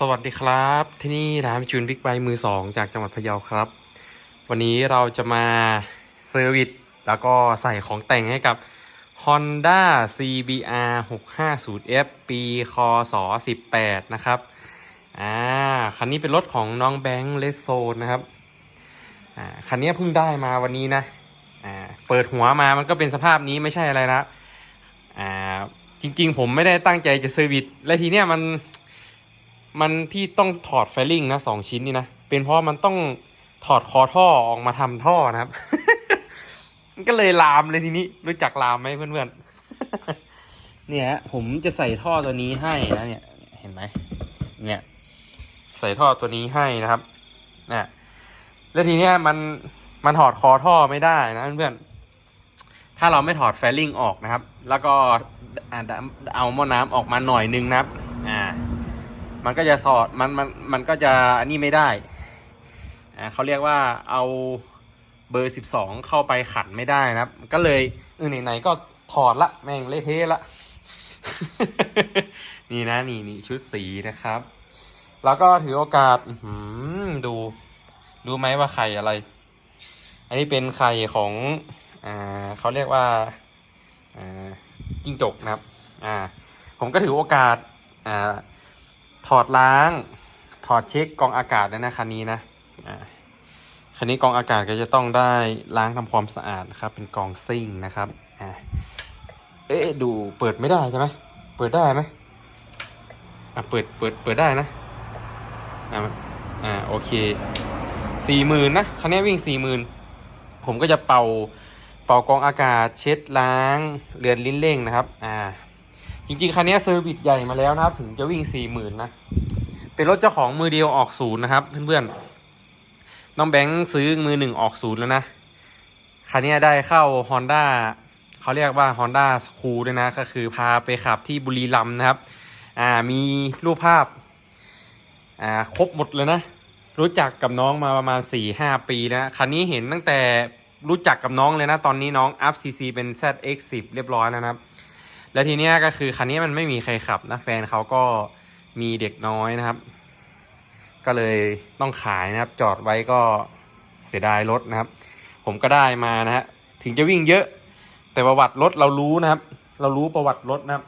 สวัสดีครับ ที่นี่ร้านจูนบิ๊กไบมือสองจากจังหวัดพะเยาครับ วันนี้เราจะมาเซอร์วิสแล้วก็ใส่ของแต่งให้กับ Honda CBR 650F ปีคศ18 นะครับอ่าคันนี้เป็นรถของน้องแบงค์เลสโซนนะครับอ่าคันนี้เพิ่งได้มาวันนี้นะอ่าเปิดหัวมามันก็เป็นสภาพนี้ไม่ใช่อะไรนะอ่าจริงๆ ผมไม่ได้ตั้งใจจะเซอร์วิสและทีเนี้ยมัน มันที่ต้องถอดไฟลิงนะสองชิ้นนี่นะ เป็นเพราะมันต้องถอดคอท่อออกมาทำท่อนะครับ มันก็เลยลามเลยทีนี้ รู้จักลามไหมเพื่อนๆ เนี่ย ผมจะใส่ท่อตัวนี้ให้นะเนี่ย เห็นไหม เนี่ย ใส่ท่อตัวนี้ให้นะครับนะแล้วทีเนี้ยมันมันถอดคอท่อไม่ได้นะเพื่อนๆ ถ้าเราไม่ถอดแฟลิงออกนะครับ แล้วก็เอาหม้อน้ำออกมาหน่อยนึงนะครับ อ่า มันก็จะสอดมันมันมันก็จะอันนี้ไม่ได้อ่าเขาเรียกว่าเอาเบอร์ 12 เข้าไปขันไม่ได้นะครับ ก็เลยเออไหนๆก็ถอดละแม่งเละเทะละ นี่นะนี่นี่ชุดสีนะครับ แล้วก็ถือโอกาสดูดูไหมว่าไข่อะไร อันนี้เป็นไข่ของอ่าเขาเรียกว่าอ่าจิ้งจกนะครับ อ่า ผมก็ถือโอกาสอ่า ถอดล้าง ถอดเช็คกองอากาศนะนะคันนี้นะคันนี้กองอากาศก็จะต้องได้ล้างทำความสะอาดนะครับ เป็นกองซิ่งนะครับอเอ๊ะดูเปิดไม่ได้ใช่ไหมเปิดได้ไหมอะเปิดเปิดเปิดได้นะอ่าอ่าโอเคสี่หมื่นนะคันนี้วิ่งสี่หมื่นผมก็จะเป่าเป่ากองอากาศเช็ดล้างเรือนลิ้นเร่งนะครับ อ่า จริงๆ คันนี้เซอร์วิสใหญ่มาแล้วนะครับ ถึงจะวิ่งสี่หมื่นนะ เป็นรถเจ้าของมือเดียวออกศูนย์นะครับ เพื่อนๆ น้องแบงค์ซื้อมือหนึ่งออกศูนย์แล้วนะ คันนี้ได้เข้า Honda เขาเรียกว่า Honda s c o o l ด้วยนะ ก็คือพาไปขับที่บุรีรัมย์นะครับ อ่า มีรูปภาพ อ่า ครบหมดเลยนะ รู้จักกับน้องมาประมาณ4ี่ห้าปีแล้วนะคันนี้เห็นตั้งแต่รู้จักกับน้องเลยนะ ตอนนี้น้องอัพ CC เป็น ZX10 เรียบร้อยแล้วนะครับ และทีเนี้ยก็คือคันนี้มันไม่มีใครขับนะแฟนเขาก็มีเด็กน้อยนะครับ ก็เลยต้องขายนะครับ จอดไว้ก็เสียดายรถนะครับ ผมก็ได้มานะฮะถึงจะวิ่งเยอะ แต่ประวัติรถเรารู้นะครับ เรารู้ประวัติรถนะครับ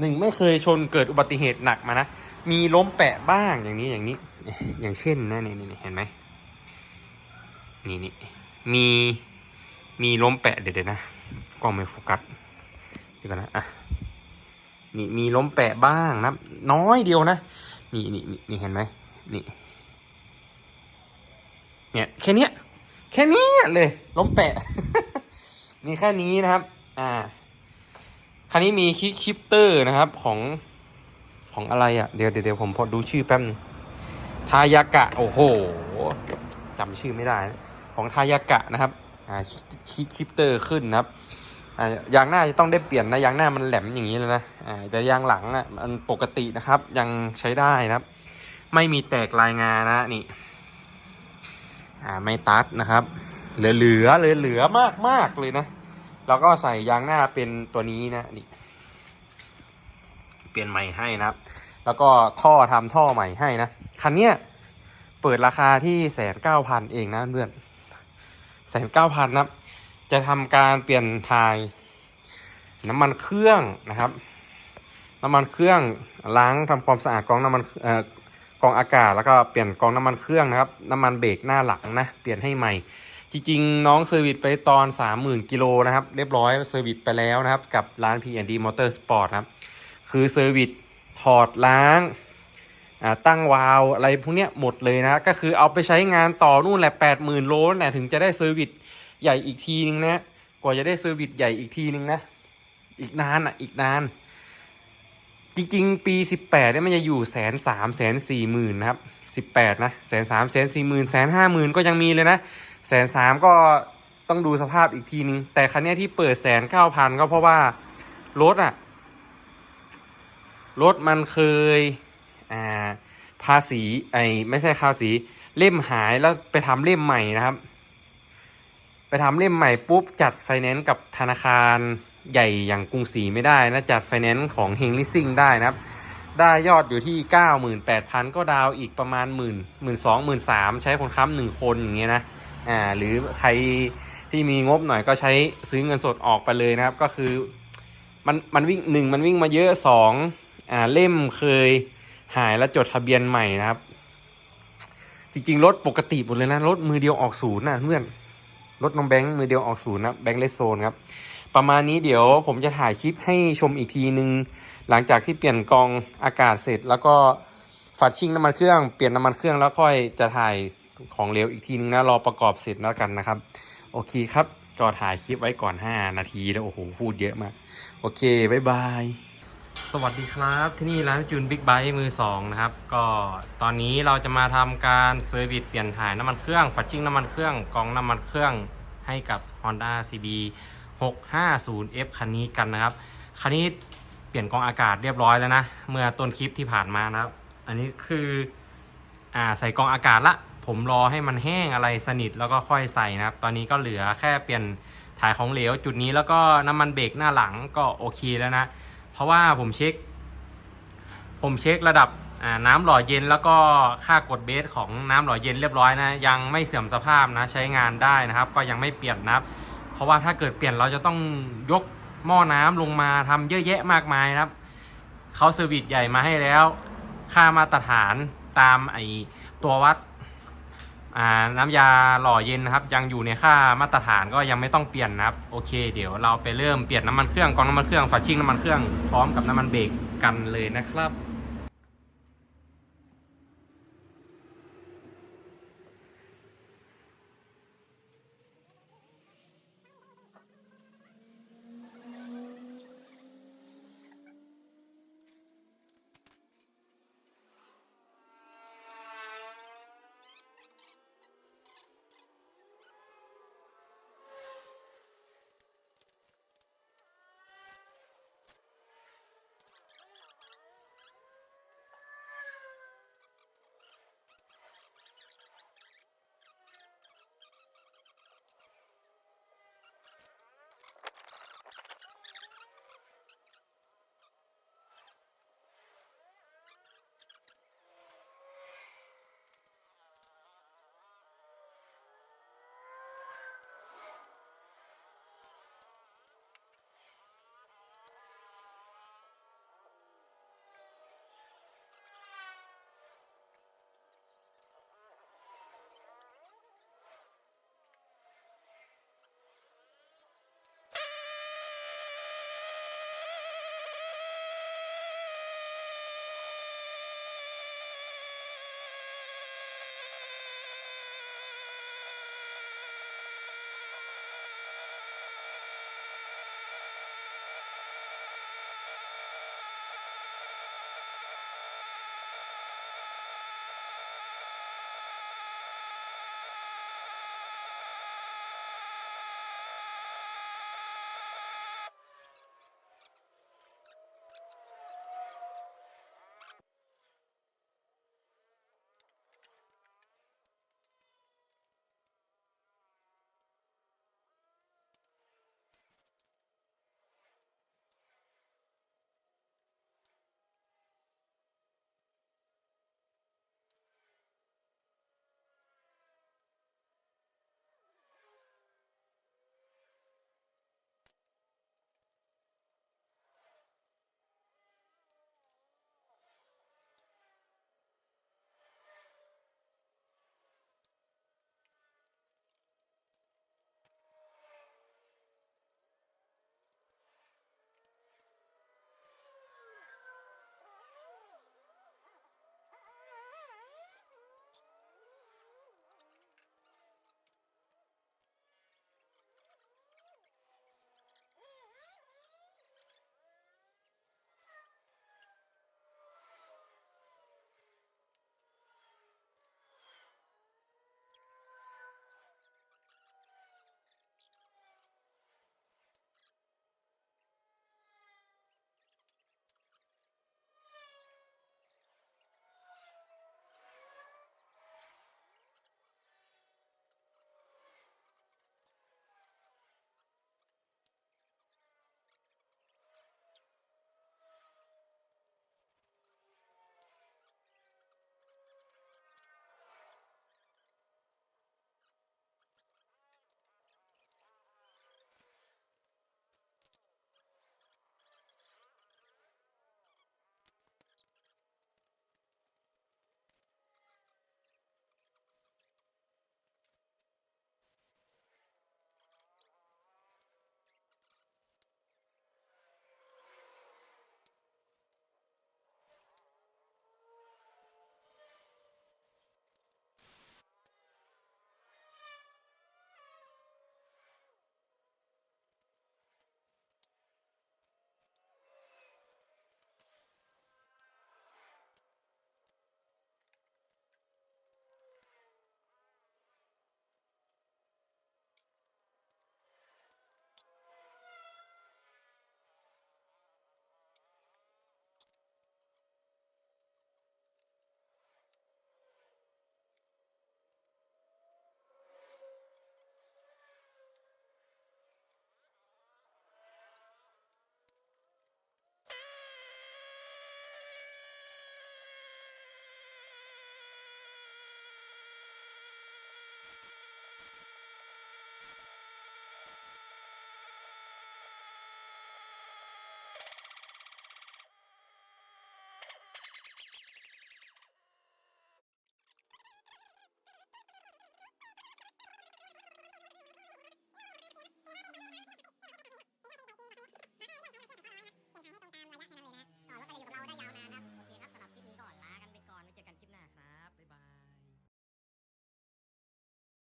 หนึ่งไม่เคยชนเกิดอุบัติเหตุหนักมานะมีล้มแปะบ้างอย่างนี้อย่างนี้ อย่างเช่นนะนี่นี่เห็นไหมนี่นี่มีมีล้มแปะเดี๋ยวๆนะกล้องไม่โฟกัส เดี๋ยวกันนะอะนี่มีล้มแปะบ้างนะน้อยเดียวนะนี่นี่นี่เห็นไหมนี่เนี่ยแค่นี้แค่นี้เลย ล้มแปะ มีแค่นี้นะครับ อ่าคันนี้มีคิกชิปเตอร์นะครับของของอะไรอะ่ะ เดี๋ยวเดี๋ยวผมพอดูชื่อแป๊บนึงทายากะ โอ้โหจำชื่อไม่ได้นะของทายากะนะครับ อ่าคิกชิปเตอร์ขึ้นนะครับ อ่ายางหน้าจะต้องได้เปลี่ยนนะยางหน้ามันแหลมอย่างนี้เลยนะอ่าแต่ยางหลังอะมันปกตินะครับ ยังใช้ได้นะครับ ไม่มีแตกลายงานะนี่อ่าไม่ตัดนะครับ เหลือเหลือเหลือเหลือมากมากเลยนะแล้วก็ใส่ยางหน้าเป็นตัวนี้นะนี่เปลี่ยนใหม่ให้นะครับ แล้วก็ท่อทำท่อใหม่ให้นะคันเนี้ยเปิดราคาที่แสนเก้าพันเองนะเพื่อนแสนเก้าพันนะครับ จะทำการเปลี่ยนทายน้ำมันเครื่องนะครับ น้ำมันเครื่องล้างทำความสะอาดกองน้ำมันเอ่อกองอากาศแล้วก็เปลี่ยนกองน้ำมันเครื่องนะครับน้ำมันเบรกหน้าหลังนะเปลี่ยนให้ใหม่ จริงๆ น้องเซอร์วิสไปตอน 30,000กิโลนะครับเรียบร้อยเซอร์วิสไปแล้วนะครับ กับร้าน P&D Motorsport นะครับ คือเซอร์วิสถอดล้างตั้งวาล์วอะไรพวกเนี้ยหมดเลยนะก็คือเอาไปใช้งานต่อนู่นแหละ 80,000 โลนั่นแหละถึงจะได้เซอร์วิส ใหญ่อีกทีนึงนะกว่าจะได้เซอร์วิสใหญ่อีกทีนึงนะ อีกนานอะ อีกนาน จริงๆ ปีสิบแปดเนี่ยมันจะอยู่แสนสามแสนสี่หมื่นนะครับสิบแปดนะแสนสามแสนสี่หมื่นแสนห้าหมื่นก็ยังมีเลยนะแสนสามก็ต้องดูสภาพอีกทีนึง แต่คันนี้ที่เปิดแสนเก้าพันก็เพราะว่ารถอะรถมันเคยอ่าภาษีไอ้ไม่ใช่ภาษีเล่มหายแล้วไปทำเล่มใหม่นะครับ ไปทำเล่มใหม่ปุ๊บจัดไฟแนนซ์กับธนาคารใหญ่อย่างกรุงศรีไม่ได้นะจัดไฟแนนซ์ของเฮงลิซิ่งได้นะครับ ได้ยอดอยู่ที่เก้าหมื่นแปดพันก็ดาวอีกประมาณหมื่นหมื่นสองหมื่นสามใช้คนค้ำหนึ่งคนอย่างเงี้ยนะอ่าหรือใครที่มีงบหน่อยก็ใช้ซื้อเงินสดออกไปเลยนะครับ ก็คือมันมันวิ่งหนึ่งมันวิ่งมาเยอะสองอ่าเล่มเคยหายแล้วจดทะเบียนใหม่นะครับ จริงๆรถปกติหมดเลยนะรถมือเดียวออกศูนย์นะเพื่อน รถน้องแบงค์มือเดียวออกศูนย์นะแบงค์เลสโซนครับประมาณนี้เดี๋ยวผมจะถ่ายคลิปให้ชมอีกทีนึง หลังจากที่เปลี่ยนกองอากาศเสร็จ แล้วก็ฝัดชิ่งน้ำมันเครื่องเปลี่ยนน้ำมันเครื่องแล้วค่อยจะถ่ายของเหลวอีกทีนึงนะรอประกอบเสร็จแล้วกันนะครับ โอเคครับก็ถ่ายคลิปไว้ก่อน 5 นาทีแล้วโอ้โหพูดเยอะมาก โอเคบายบาย สวัสดีครับที่นี่ร้านจูนบิ๊กไบค์มือ 2 นะครับ ก็ตอนนี้เราจะมาทำการเซอร์วิสเปลี่ยนถ่ายน้ำมันเครื่องฝัดชิ่งน้ำมันเครื่องกองน้ำมันเครื่องให้กับ Honda CB 650F คันนี้กันนะครับ คันนี้เปลี่ยนกองอากาศเรียบร้อยแล้วนะ เมื่อต้นคลิปที่ผ่านมานะครับ อันนี้คืออ่าใส่กองอากาศละ ผมรอให้มันแห้งอะไรสนิทแล้วก็ค่อยใส่นะครับ ตอนนี้ก็เหลือแค่เปลี่ยนถ่ายของเหลวจุดนี้แล้วก็น้ำมันเบรกหน้าหลังก็โอเคแล้วนะ เพราะว่าผมเช็ค ผมเช็คระดับน้ำหล่อเย็นแล้วก็ค่ากดเบสของน้ำหล่อเย็นเรียบร้อยนะ ยังไม่เสื่อมสภาพนะใช้งานได้นะครับ ก็ยังไม่เปลี่ยนนะครับ เพราะว่าถ้าเกิดเปลี่ยนเราจะต้องยกหม้อน้ำลงมาทำเยอะแยะมากมายนะครับเขาเซอร์วิสใหญ่มาให้แล้ว ค่ามาตรฐานตามไอตัววัด น้ำยาหล่อเย็นนะครับ ยังอยู่ในค่ามาตรฐานก็ยังไม่ต้องเปลี่ยนนะครับ โอเคเดี๋ยวเราไปเริ่มเปลี่ยนน้ำมันเครื่องกองน้ำมันเครื่องฝาชิ่งน้ำมันเครื่องพร้อมกับน้ำมันเบรกกันเลยนะครับ